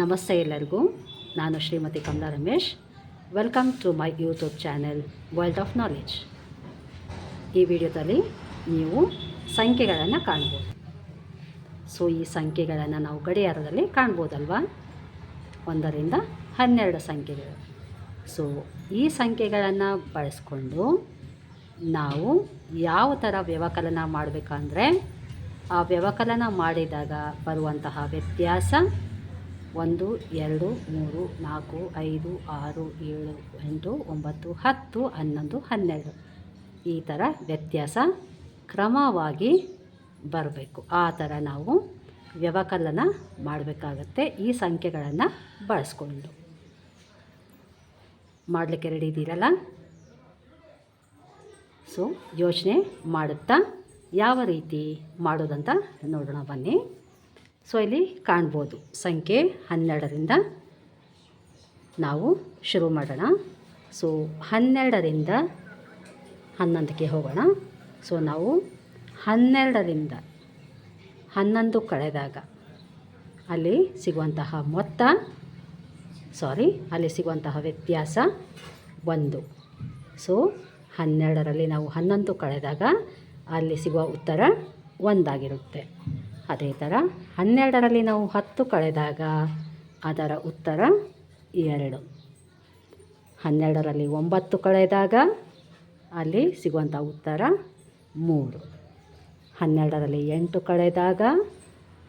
ನಮಸ್ತೆ ಎಲ್ಲರಿಗೂ. ನಾನು Shrimati Kamala Ramesh. Welcome to my YouTube channel world of knowledge ಈ ವಿಡಿಯೋದಲ್ಲಿ ನೀವು ಸಂಖ್ಯೆಗಳನ್ನು ಕಾಣ್ಬೋದು. ಸೊ ಈ ಸಂಖ್ಯೆಗಳನ್ನು ನಾವು ಗಡಿಯಾರದಲ್ಲಿ ಕಾಣ್ಬೋದಲ್ವಾ? ಒಂದರಿಂದ ಹನ್ನೆರಡು ಸಂಖ್ಯೆಗಳು. ಸೊ ಈ ಸಂಖ್ಯೆಗಳನ್ನು ಬಳಸ್ಕೊಂಡು ನಾವು ಯಾವ ಥರ ವ್ಯವಕಲನ ಮಾಡಬೇಕಂದ್ರೆ, ಆ ವ್ಯವಕಲನ ಮಾಡಿದಾಗ ಬರುವಂತಹ ವ್ಯತ್ಯಾಸ ಒಂದು, ಎರಡು, ಮೂರು, ನಾಲ್ಕು, ಐದು, ಆರು, ಏಳು, ಎಂಟು, ಒಂಬತ್ತು, ಹತ್ತು, ಹನ್ನೊಂದು, ಹನ್ನೆರಡು. ಈ ಥರ ವ್ಯತ್ಯಾಸ ಕ್ರಮವಾಗಿ ಬರಬೇಕು. ಆ ಥರ ನಾವು ವ್ಯವಕಲನ ಮಾಡಬೇಕಾಗತ್ತೆ. ಈ ಸಂಖ್ಯೆಗಳನ್ನು ಬಳಸ್ಕೊಂಡು. ಮಾಡಲಿಕ್ಕೆ ರೆಡಿ ಇದ್ದೀರಲ್ಲ? ಸೊ ಯೋಚನೆ ಮಾಡುತ್ತಾ? ಯಾವ ರೀತಿ ಮಾಡೋದಂತ ನೋಡೋಣ ಬನ್ನಿ. ಸೊ ಇಲ್ಲಿ ಕಾಣ್ಬೋದು. ಸಂಖ್ಯೆ ಹನ್ನೆರಡರಿಂದ ನಾವು ಶುರು ಮಾಡೋಣ. ಸೊ ಹನ್ನೆರಡರಿಂದ ಹನ್ನೊಂದಕ್ಕೆ ಹೋಗೋಣ. ಸೊ ನಾವು ಹನ್ನೆರಡರಿಂದ ಹನ್ನೊಂದು ಕಳೆದಾಗ ಅಲ್ಲಿ ಸಿಗುವಂತಹ ಮೊತ್ತ ಸಾರಿ ಅಲ್ಲಿ ಸಿಗುವಂತಹ ವ್ಯತ್ಯಾಸ ಒಂದು. ಸೊ ಹನ್ನೆರಡರಲ್ಲಿ ನಾವು ಹನ್ನೊಂದು ಕಳೆದಾಗ ಅಲ್ಲಿ ಸಿಗುವ ಉತ್ತರ ಒಂದಾಗಿರುತ್ತೆ. ಅದೇ ಥರ ಹನ್ನೆರಡರಲ್ಲಿ ನಾವು ಹತ್ತು ಕಳೆದಾಗ ಅದರ ಉತ್ತರ ಎರಡು. ಹನ್ನೆರಡರಲ್ಲಿ ಒಂಬತ್ತು ಕಳೆದಾಗ ಅಲ್ಲಿ ಸಿಗುವಂಥ ಉತ್ತರ ಮೂರು. ಹನ್ನೆರಡರಲ್ಲಿ ಎಂಟು ಕಳೆದಾಗ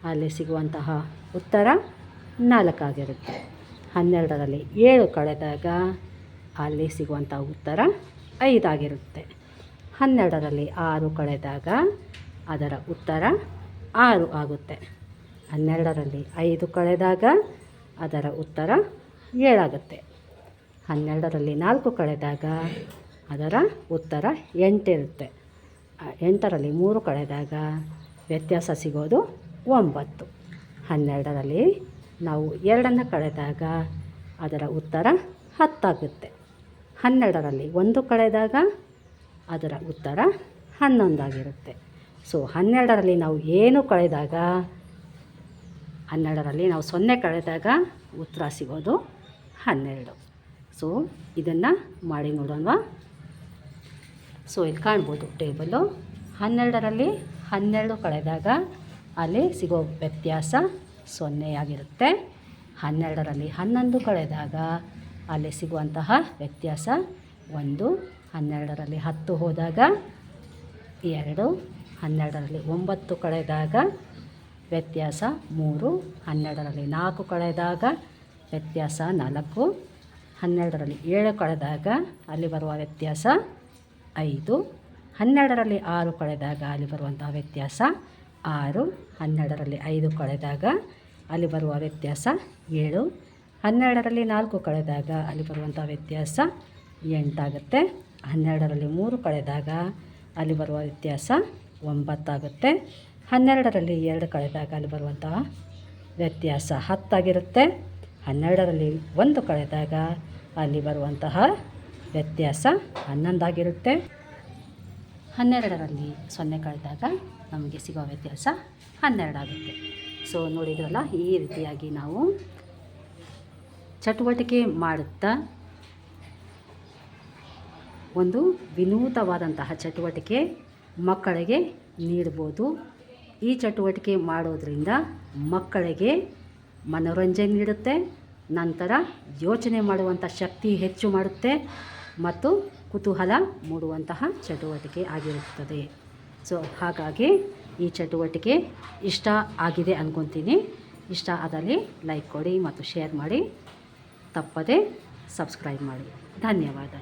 ಅಲ್ಲಿ ಸಿಗುವಂತಹ ಉತ್ತರ ನಾಲ್ಕಾಗಿರುತ್ತೆ. ಹನ್ನೆರಡರಲ್ಲಿ ಏಳು ಕಳೆದಾಗ ಅಲ್ಲಿ ಸಿಗುವಂಥ ಉತ್ತರ ಐದಾಗಿರುತ್ತೆ. ಹನ್ನೆರಡರಲ್ಲಿ ಆರು ಕಳೆದಾಗ ಅದರ ಉತ್ತರ ಆರು ಆಗುತ್ತೆ. ಹನ್ನೆರಡರಲ್ಲಿ ಐದು ಕಳೆದಾಗ ಅದರ ಉತ್ತರ ಏಳಾಗುತ್ತೆ. ಹನ್ನೆರಡರಲ್ಲಿ ನಾಲ್ಕು ಕಳೆದಾಗ ಅದರ ಉತ್ತರ ಎಂಟಿರುತ್ತೆ. ಎಂಟರಲ್ಲಿ ಮೂರು ಕಳೆದಾಗ ವ್ಯತ್ಯಾಸ ಸಿಗೋದು ಒಂಬತ್ತು. ಹನ್ನೆರಡರಲ್ಲಿ ನಾವು ಎರಡನ್ನು ಕಳೆದಾಗ ಅದರ ಉತ್ತರ ಹತ್ತಾಗುತ್ತೆ. ಹನ್ನೆರಡರಲ್ಲಿ ಒಂದು ಕಳೆದಾಗ ಅದರ ಉತ್ತರ ಹನ್ನೊಂದಾಗಿರುತ್ತೆ. ಸೊ ಹನ್ನೆರಡರಲ್ಲಿ ನಾವು ಏನು ಕಳೆದಾಗ? ಹನ್ನೆರಡರಲ್ಲಿ ನಾವು ಸೊನ್ನೆ ಕಳೆದಾಗ ಉತ್ತರ ಸಿಗೋದು ಹನ್ನೆರಡು. ಸೊ ಇದನ್ನು ಮಾಡಿ ನೋಡೋಣ ಸೊ ಇಲ್ಲಿ ಕಾಣ್ಬೋದು ಟೇಬಲು. ಹನ್ನೆರಡರಲ್ಲಿ ಹನ್ನೆರಡು ಕಳೆದಾಗ ಅಲ್ಲಿ ಸಿಗೋ ವ್ಯತ್ಯಾಸ ಸೊನ್ನೆಯಾಗಿರುತ್ತೆ ಹನ್ನೆರಡರಲ್ಲಿ ಹನ್ನೊಂದು ಕಳೆದಾಗ ಅಲ್ಲಿ ಸಿಗುವಂತಹ ವ್ಯತ್ಯಾಸ ಒಂದು. ಹನ್ನೆರಡರಲ್ಲಿ ಹತ್ತು ಹೋದಾಗ ಎರಡು. ಹನ್ನೆರಡರಲ್ಲಿ. ಒಂಬತ್ತು ಕಳೆದಾಗ ವ್ಯತ್ಯಾಸ ಮೂರು, ಹನ್ನೆರಡರಲ್ಲಿ ನಾಲ್ಕು ಕಳೆದಾಗ ವ್ಯತ್ಯಾಸ ನಾಲ್ಕು, ಹನ್ನೆರಡರಲ್ಲಿ ಏಳು ಕಳೆದಾಗ ಅಲ್ಲಿ ಬರುವ ವ್ಯತ್ಯಾಸ ಐದು, ಹನ್ನೆರಡರಲ್ಲಿ ಆರು ಕಳೆದಾಗ ಅಲ್ಲಿ ಬರುವಂತಹ ವ್ಯತ್ಯಾಸ ಆರು, ಹನ್ನೆರಡರಲ್ಲಿ ಐದು ಕಳೆದಾಗ ಅಲ್ಲಿ ಬರುವ ವ್ಯತ್ಯಾಸ ಏಳು, ಹನ್ನೆರಡರಲ್ಲಿ ನಾಲ್ಕು ಕಳೆದಾಗ ಅಲ್ಲಿ ಬರುವಂಥ ವ್ಯತ್ಯಾಸ ಎಂಟಾಗುತ್ತೆ. ಹನ್ನೆರಡರಲ್ಲಿ ಮೂರು ಕಳೆದಾಗ ಅಲ್ಲಿ ಬರುವ ವ್ಯತ್ಯಾಸ ಒಂಬತ್ತಾಗುತ್ತೆ. ಹನ್ನೆರಡರಲ್ಲಿ ಎರಡು ಕಳೆದಾಗ ಅಲ್ಲಿ ಬರುವಂತಹ ವ್ಯತ್ಯಾಸ ಹತ್ತಾಗಿರುತ್ತೆ. ಹನ್ನೆರಡರಲ್ಲಿ ಒಂದು ಕಳೆದಾಗ ಅಲ್ಲಿ ಬರುವಂತಹ ವ್ಯತ್ಯಾಸ ಹನ್ನೊಂದಾಗಿರುತ್ತೆ. ಹನ್ನೆರಡರಲ್ಲಿ ಸೊನ್ನೆ ಕಳೆದಾಗ ನಮಗೆ ಸಿಗೋ ವ್ಯತ್ಯಾಸ ಹನ್ನೆರಡಾಗುತ್ತೆ. ಸೊ ನೋಡಿದ್ರಲ್ಲ, ಈ ರೀತಿಯಾಗಿ ನಾವು ಚಟುವಟಿಕೆ ಮಾಡುತ್ತಾ ಒಂದು ವಿನೂತವಾದಂತಹ ಚಟುವಟಿಕೆ ಮಕ್ಕಳಿಗೆ ನೀಡ್ಬೋದು. ಈ ಚಟುವಟಿಕೆ ಮಾಡೋದರಿಂದ ಮಕ್ಕಳಿಗೆ ಮನೋರಂಜನೆ ನೀಡುತ್ತೆ, ನಂತರ ಯೋಚನೆ ಮಾಡುವಂಥ ಶಕ್ತಿ ಹೆಚ್ಚು ಮಾಡುತ್ತೆ ಮತ್ತು ಕುತೂಹಲ ಮೂಡುವಂತಹ ಚಟುವಟಿಕೆ ಆಗಿರುತ್ತದೆ. ಸೊ ಹಾಗಾಗಿ ಈ ಚಟುವಟಿಕೆ ಇಷ್ಟ ಆಗಿದೆ ಅಂದ್ಕೊತೀನಿ ಇಷ್ಟ ಆದಲ್ಲಿ ಲೈಕ್ ಕೊಡಿ ಮತ್ತು ಶೇರ್ ಮಾಡಿ. ತಪ್ಪದೆ ಸಬ್ಸ್ಕ್ರೈಬ್ ಮಾಡಿ. ಧನ್ಯವಾದ.